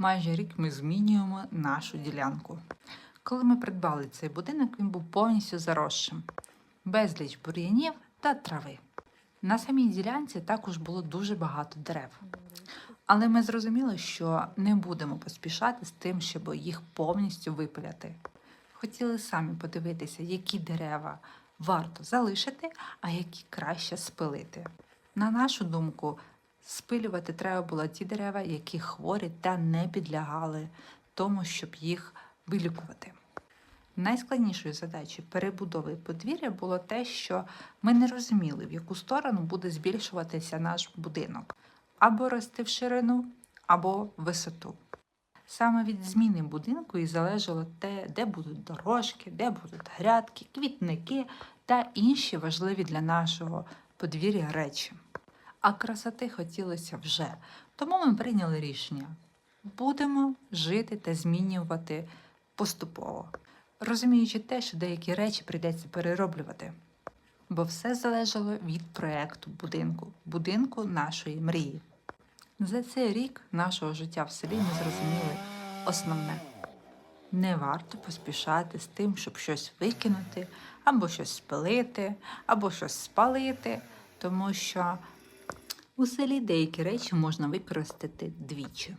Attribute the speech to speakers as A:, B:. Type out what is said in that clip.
A: Майже рік ми змінюємо нашу ділянку. Коли ми придбали цей будинок, він був повністю заросшим, безліч бур'янів та трави. На самій ділянці також було дуже багато дерев. Але ми зрозуміли, що не будемо поспішати з тим, щоб їх повністю випиляти. Хотіли самі подивитися, які дерева варто залишити, а які краще спилити. На нашу думку, спилювати треба було ті дерева, які хворі та не підлягали тому, щоб їх вилікувати. Найскладнішою задачею перебудови подвір'я було те, що ми не розуміли, в яку сторону буде збільшуватися наш будинок або рости в ширину, або в висоту. Саме від зміни будинку і залежало те, де будуть дорожки, де будуть грядки, квітники та інші важливі для нашого подвір'я речі. А красоти хотілося вже, тому ми прийняли рішення: будемо жити та змінювати поступово, розуміючи те, що деякі речі прийдеться перероблювати. Бо все залежало від проекту будинку, будинку нашої мрії. За цей рік нашого життя в селі ми зрозуміли основне. Не варто поспішати з тим, щоб щось викинути, або щось спилити, або щось спалити, тому що у селі деякі речі можна використати двічі.